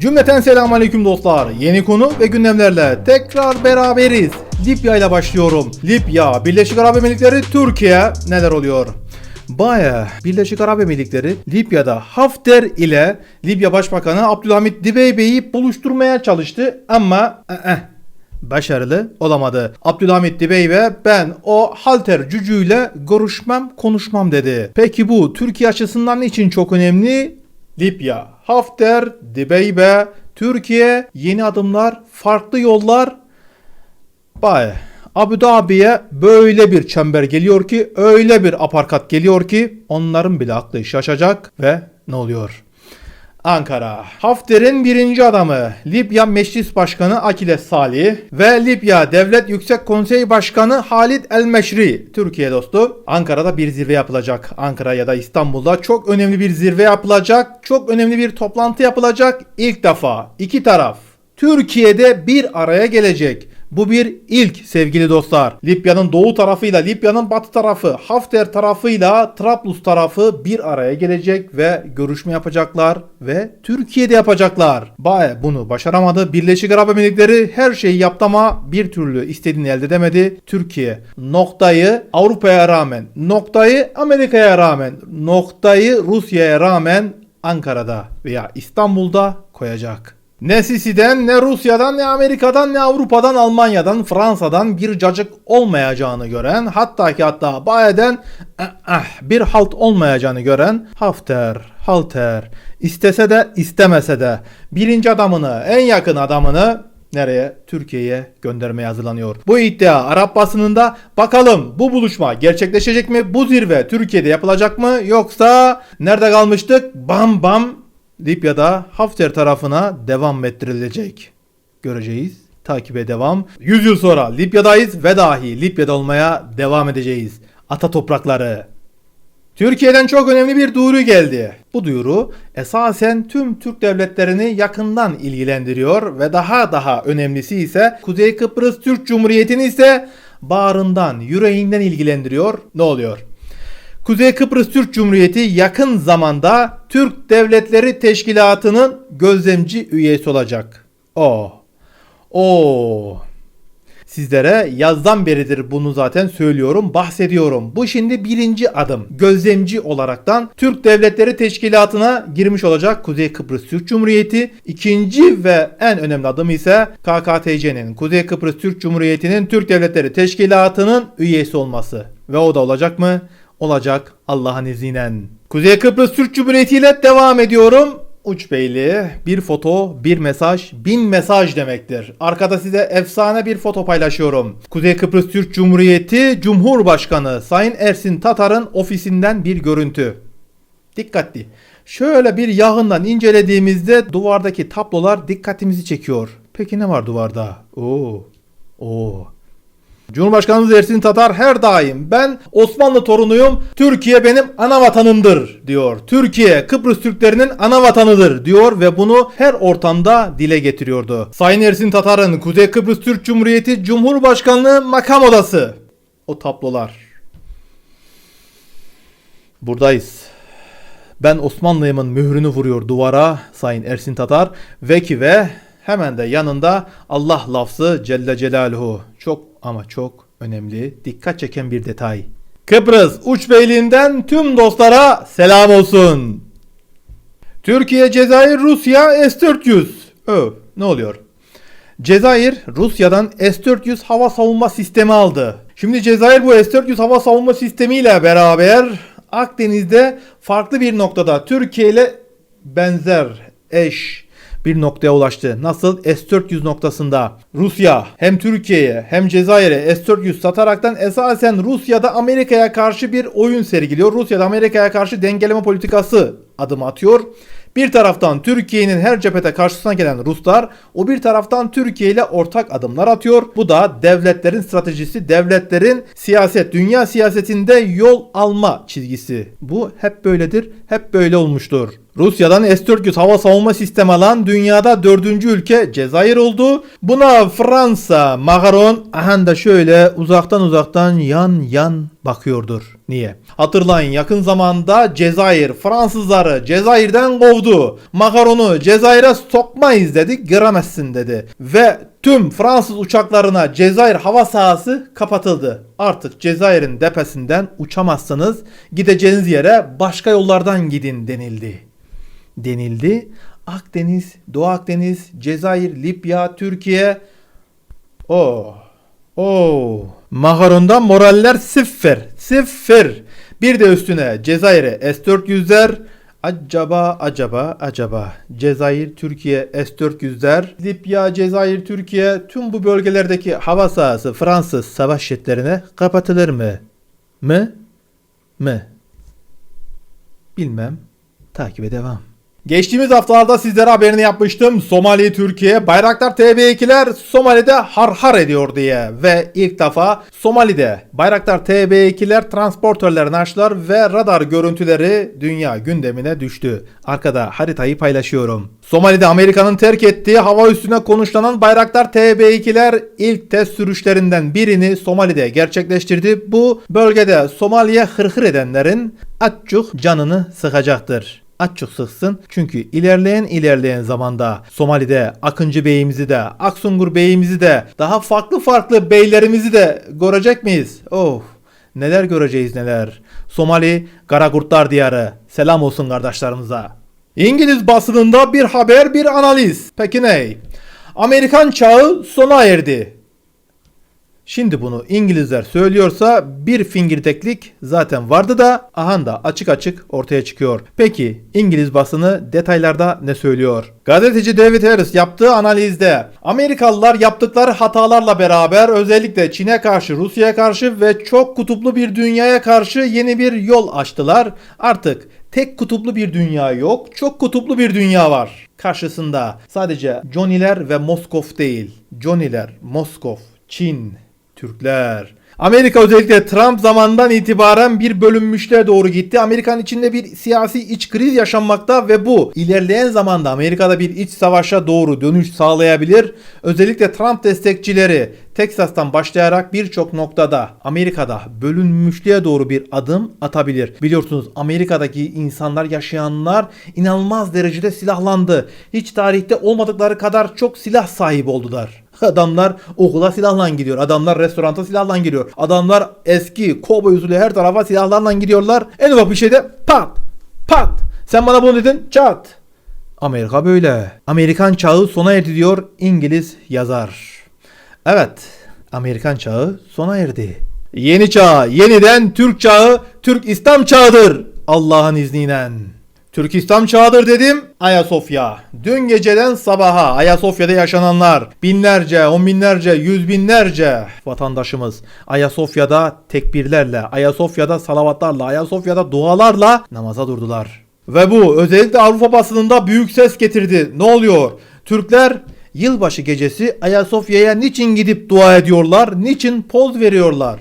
Cümleten selamünaleyküm dostlar. Yeni konu ve gündemlerle tekrar beraberiz. Libya ile başlıyorum. Libya, Birleşik Arap Emirlikleri, Türkiye neler oluyor? Baya Birleşik Arap Emirlikleri Libya'da Hafter ile Libya Başbakanı Abdülhamit Dibeybe'yi buluşturmaya çalıştı ama eh, başarılı olamadı. Abdülhamit Dibeybe ben o halter cücüyle görüşmem konuşmam dedi. Peki bu Türkiye açısından için çok önemli? Libya, Hafter, Dibeybe, Türkiye, yeni adımlar, farklı yollar. Bay, Abu Dhabi'ye böyle bir çember geliyor ki, öyle bir aparkat geliyor ki onların bile aklı şaşacak ve ne oluyor? Ankara. Hafter'in birinci adamı Libya Meclis Başkanı Akiles Salih ve Libya Devlet Yüksek Konseyi Başkanı Halit El Meşri Türkiye dostu. Ankara'da bir zirve yapılacak. Ankara ya da İstanbul'da çok önemli bir zirve yapılacak. Çok önemli bir toplantı yapılacak. İlk defa iki taraf Türkiye'de bir araya gelecek. Bu bir ilk sevgili dostlar. Libya'nın doğu tarafıyla Libya'nın batı tarafı, Hafter tarafıyla Trablus tarafı bir araya gelecek ve görüşme yapacaklar ve Türkiye'de yapacaklar. Bay bunu başaramadı. Birleşik Arap Emirlikleri her şeyi yaptı ama bir türlü istediğini elde edemedi. Türkiye noktayı Avrupa'ya rağmen, noktayı Amerika'ya rağmen, noktayı Rusya'ya rağmen Ankara'da veya İstanbul'da koyacak. Ne Sisi'den, ne Rusya'dan, ne Amerika'dan, ne Avrupa'dan, Almanya'dan, Fransa'dan bir cacık olmayacağını gören, hatta ki hatta Baye'den eh, eh, bir halt olmayacağını gören Hafter, Halter, istese de istemese de birinci adamını, en yakın adamını nereye? Türkiye'ye göndermeye hazırlanıyor. Bu iddia Arap basınında bakalım bu buluşma gerçekleşecek mi? Bu zirve Türkiye'de yapılacak mı? Yoksa nerede kalmıştık? Bam bam Libya'da Hafter tarafına devam ettirilecek. Göreceğiz. Takibe devam. 100 yıl sonra Libya'dayız ve dahi Libya'da olmaya devam edeceğiz. Ata toprakları. Türkiye'den çok önemli bir duyuru geldi. Bu duyuru esasen tüm Türk devletlerini yakından ilgilendiriyor ve daha daha önemlisi ise Kuzey Kıbrıs Türk Cumhuriyeti'ni ise bağrından, yüreğinden ilgilendiriyor. Ne oluyor? Kuzey Kıbrıs Türk Cumhuriyeti yakın zamanda Türk Devletleri Teşkilatı'nın gözlemci üyesi olacak. O. O. Sizlere yazdan beridir bunu zaten söylüyorum, bahsediyorum. Bu şimdi birinci adım. Gözlemci olaraktan Türk Devletleri Teşkilatı'na girmiş olacak Kuzey Kıbrıs Türk Cumhuriyeti. İkinci ve en önemli adım ise KKTC'nin, Kuzey Kıbrıs Türk Cumhuriyeti'nin Türk Devletleri Teşkilatı'nın üyesi olması. Ve o da olacak mı? Olacak Allah'ın izniyle. Kuzey Kıbrıs Türk Cumhuriyeti ile devam ediyorum. Uçbeyli bir foto bir mesaj bin mesaj demektir. Arkada size efsane bir foto paylaşıyorum. Kuzey Kıbrıs Türk Cumhuriyeti Cumhurbaşkanı Sayın Ersin Tatar'ın ofisinden bir görüntü. Dikkatli. Şöyle bir yakından incelediğimizde duvardaki tablolar dikkatimizi çekiyor. Peki ne var duvarda? Oo. Oo. Cumhurbaşkanımız Ersin Tatar her daim ben Osmanlı torunuyum, Türkiye benim ana vatanımdır diyor. Türkiye Kıbrıs Türklerinin ana vatanıdır diyor ve bunu her ortamda dile getiriyordu. Sayın Ersin Tatar'ın Kuzey Kıbrıs Türk Cumhuriyeti Cumhurbaşkanlığı makam odası. O tablolar. Buradayız. Ben Osmanlıyımın mührünü vuruyor duvara Sayın Ersin Tatar ve ki ve hemen de yanında Allah lafzı Celle Celaluhu. Çok ama çok önemli, dikkat çeken bir detay. Kıbrıs Uçbeyliğinden tüm dostlara selam olsun. Türkiye, Cezayir, Rusya S-400. Öv, ne oluyor? Cezayir Rusya'dan S-400 hava savunma sistemi aldı. Şimdi Cezayir bu S-400 hava savunma sistemiyle beraber Akdeniz'de farklı bir noktada Türkiye ile benzer, eş bir noktaya ulaştı. Nasıl? S-400 noktasında Rusya hem Türkiye'ye hem Cezayir'e S-400 sataraktan esasen Rusya'da Amerika'ya karşı bir oyun sergiliyor. Rusya'da Amerika'ya karşı dengeleme politikası adım atıyor. Bir taraftan Türkiye'nin her cephete karşısına gelen Ruslar, o bir taraftan Türkiye ile ortak adımlar atıyor. Bu da devletlerin stratejisi, devletlerin siyaset, dünya siyasetinde yol alma çizgisi. Bu hep böyledir, hep böyle olmuştur. Rusya'dan S-400 hava savunma sistemi alan dünyada dördüncü ülke Cezayir oldu. Buna Fransa, Macron aha da şöyle uzaktan uzaktan yan yan bakıyordur. Niye? Hatırlayın yakın zamanda Cezayir Fransızları Cezayir'den kovdu. Macron'u Cezayir'e sokmayız dedi, giremezsin dedi. Ve tüm Fransız uçaklarına Cezayir hava sahası kapatıldı. Artık Cezayir'in tepesinden uçamazsınız. Gideceğiniz yere başka yollardan gidin denildi denildi. Akdeniz, Doğu Akdeniz, Cezayir, Libya, Türkiye. O, o. Maharon'da moraller sıfır, sıfır. Bir de üstüne Cezayir'e S-400'ler. Acaba, acaba, acaba. Cezayir, Türkiye, S-400'ler. Libya, Cezayir, Türkiye. Tüm bu bölgelerdeki hava sahası Fransız savaş jetlerine kapatılır mı? Mı? Mı? Bilmem. Takibe devam. Geçtiğimiz haftalarda sizlere haberini yapmıştım. Somali Türkiye Bayraktar TB2'ler Somali'de har har ediyor diye. Ve ilk defa Somali'de Bayraktar TB2'ler transportörlerini açtılar ve radar görüntüleri dünya gündemine düştü. Arkada haritayı paylaşıyorum. Somali'de Amerika'nın terk ettiği hava üstüne konuşlanan Bayraktar TB2'ler ilk test sürüşlerinden birini Somali'de gerçekleştirdi. Bu bölgede Somali'ye hırhır edenlerin aççuk canını sıkacaktır açık sıksın. Çünkü ilerleyen ilerleyen zamanda Somali'de Akıncı Bey'imizi de Aksungur Bey'imizi de daha farklı farklı beylerimizi de görecek miyiz? Oh neler göreceğiz neler. Somali Karagurtlar diyarı. Selam olsun kardeşlerimize. İngiliz basınında bir haber bir analiz. Peki ne? Amerikan çağı sona erdi. Şimdi bunu İngilizler söylüyorsa bir fingirteklik zaten vardı da aha da açık açık ortaya çıkıyor. Peki İngiliz basını detaylarda ne söylüyor? Gazeteci David Harris yaptığı analizde Amerikalılar yaptıkları hatalarla beraber özellikle Çin'e karşı, Rusya'ya karşı ve çok kutuplu bir dünyaya karşı yeni bir yol açtılar. Artık tek kutuplu bir dünya yok, çok kutuplu bir dünya var. Karşısında sadece Johnny'ler ve Moskov değil. Johnny'ler, Moskov, Çin, Türkler. Amerika özellikle Trump zamandan itibaren bir bölünmüşlüğe doğru gitti. Amerika'nın içinde bir siyasi iç kriz yaşanmakta ve bu ilerleyen zamanda Amerika'da bir iç savaşa doğru dönüş sağlayabilir. Özellikle Trump destekçileri Teksas'tan başlayarak birçok noktada Amerika'da bölünmüşlüğe doğru bir adım atabilir. Biliyorsunuz Amerika'daki insanlar, yaşayanlar inanılmaz derecede silahlandı. Hiç tarihte olmadıkları kadar çok silah sahibi oldular. Adamlar okula silahla gidiyor. Adamlar restoranta silahla giriyor. Adamlar eski kovboy usulü her tarafa silahlarla gidiyorlar. En ufak bir şeyde pat pat. Sen bana bunu dedin çat. Amerika böyle. Amerikan çağı sona erdi diyor İngiliz yazar. Evet. Amerikan çağı sona erdi. Yeni çağ, yeniden Türk çağı, Türk İslam çağıdır. Allah'ın izniyle. Türk İslam çağıdır dedim. Ayasofya. Dün geceden sabaha Ayasofya'da yaşananlar. Binlerce, on binlerce, yüz binlerce vatandaşımız Ayasofya'da tekbirlerle, Ayasofya'da salavatlarla, Ayasofya'da dualarla namaza durdular. Ve bu özellikle Avrupa basınında büyük ses getirdi. Ne oluyor? Türkler yılbaşı gecesi Ayasofya'ya niçin gidip dua ediyorlar? Niçin poz veriyorlar?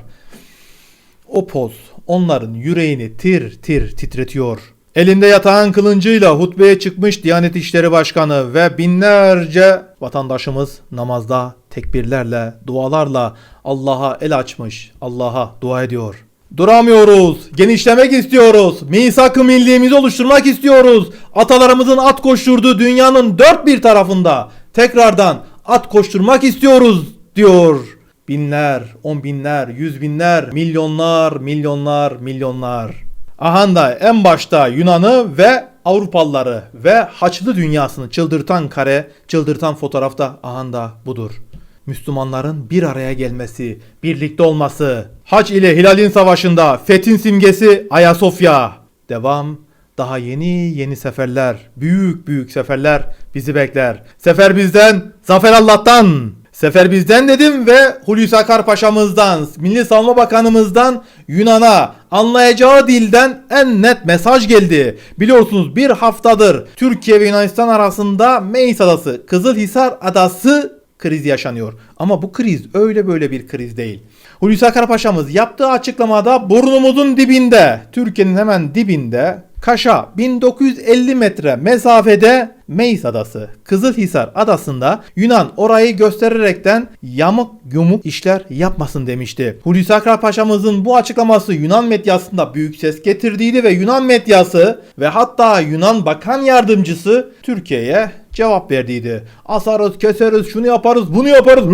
O poz onların yüreğini tir tir titretiyor. Elinde yatağın kılıncıyla hutbeye çıkmış Diyanet İşleri Başkanı ve binlerce vatandaşımız namazda tekbirlerle, dualarla Allah'a el açmış, Allah'a dua ediyor. Duramıyoruz, genişlemek istiyoruz, misak-ı milliğimizi oluşturmak istiyoruz. Atalarımızın at koşturduğu dünyanın dört bir tarafında tekrardan at koşturmak istiyoruz diyor. Binler, on binler, yüz binler, milyonlar, milyonlar, milyonlar. Ahanda en başta Yunan'ı ve Avrupalıları ve Haçlı dünyasını çıldırtan kare, çıldırtan fotoğrafta ahanda budur. Müslümanların bir araya gelmesi, birlikte olması. Haç ile Hilal'in savaşında Fethin simgesi Ayasofya. Devam. Daha yeni yeni seferler, büyük büyük seferler bizi bekler. Sefer bizden, zafer Allah'tan. Sefer bizden dedim ve Hulusi Akar Paşa'mızdan, Milli Savunma Bakanımızdan Yunan'a anlayacağı dilden en net mesaj geldi. Biliyorsunuz bir haftadır Türkiye ve Yunanistan arasında Meis Adası, Kızılhisar Adası kriz yaşanıyor. Ama bu kriz öyle böyle bir kriz değil. Hulusi Akar Paşa'mız yaptığı açıklamada burnumuzun dibinde, Türkiye'nin hemen dibinde Kaş'a 1950 metre mesafede Meis Adası, Kızılhisar Adası'nda Yunan orayı göstererekten yamuk yumuk işler yapmasın demişti. Hulusi Akar Paşa'mızın bu açıklaması Yunan medyasında büyük ses getirdiydi ve Yunan medyası ve hatta Yunan Bakan Yardımcısı Türkiye'ye cevap verdiydi. Asarız, keseriz, şunu yaparız, bunu yaparız.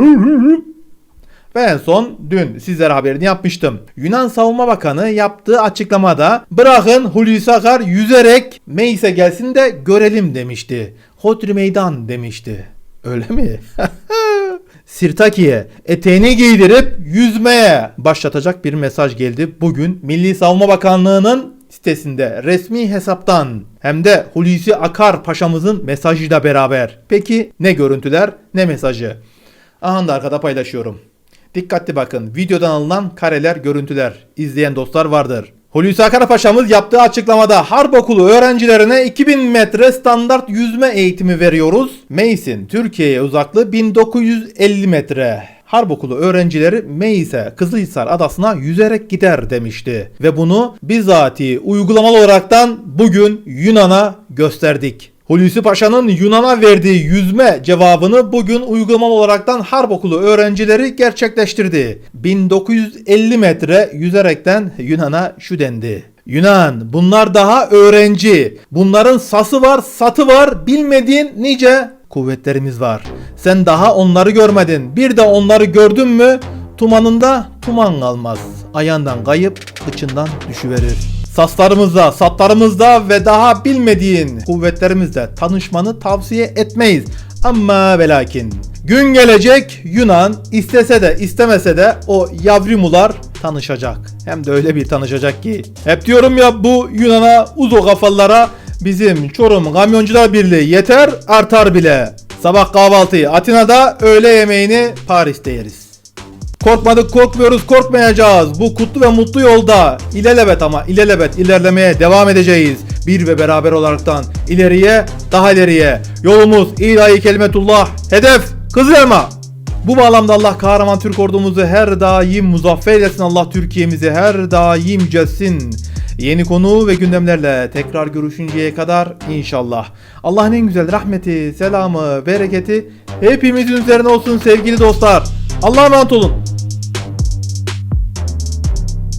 Ve en son dün sizlere haberini yapmıştım. Yunan Savunma Bakanı yaptığı açıklamada bırakın Hulusi Akar yüzerek Meis'e gelsin de görelim demişti. Hodri meydan demişti. Öyle mi? Sirtaki'ye eteğini giydirip yüzmeye başlatacak bir mesaj geldi. Bugün Milli Savunma Bakanlığı'nın sitesinde resmi hesaptan hem de Hulusi Akar paşamızın mesajıyla beraber. Peki ne görüntüler ne mesajı? Aha da arkada paylaşıyorum. Dikkatli bakın. Videodan alınan kareler, görüntüler. izleyen dostlar vardır. Hulusi Akar Paşa'mız yaptığı açıklamada Harp Okulu öğrencilerine 2000 metre standart yüzme eğitimi veriyoruz. Meis'in Türkiye'ye uzaklığı 1950 metre. Harp Okulu öğrencileri Meis'e Kızılhisar adasına yüzerek gider demişti. Ve bunu bizatihi uygulamalı olaraktan bugün Yunan'a gösterdik. Hulusi Paşa'nın Yunan'a verdiği yüzme cevabını bugün uygulamalı olaraktan Harp Okulu öğrencileri gerçekleştirdi. 1950 metre yüzerekten Yunan'a şu dendi. Yunan bunlar daha öğrenci. Bunların sası var, satı var. Bilmediğin nice kuvvetlerimiz var. Sen daha onları görmedin. Bir de onları gördün mü tumanında tuman kalmaz. Ayağından kayıp kıçından düşüverir. Saslarımızda, satlarımızda ve daha bilmediğin kuvvetlerimizle tanışmanı tavsiye etmeyiz. Ama ve lakin gün gelecek Yunan istese de istemese de o yavrimular tanışacak. Hem de öyle bir tanışacak ki. Hep diyorum ya bu Yunan'a uzo kafalara bizim Çorum Kamyoncular Birliği yeter artar bile. Sabah kahvaltıyı Atina'da öğle yemeğini Paris'te yeriz. Korkmadık korkmuyoruz korkmayacağız. Bu kutlu ve mutlu yolda ilelebet ama ilelebet ilerlemeye devam edeceğiz. Bir ve beraber olaraktan ileriye daha ileriye. Yolumuz ilahi kelimetullah. Hedef Kızılelma. Bu bağlamda Allah kahraman Türk ordumuzu her daim muzaffer eylesin. Allah Türkiye'mizi her daim yücelsin. Yeni konu ve gündemlerle tekrar görüşünceye kadar inşallah. Allah'ın en güzel rahmeti, selamı, bereketi hepimizin üzerine olsun sevgili dostlar. Allah'a emanet olun.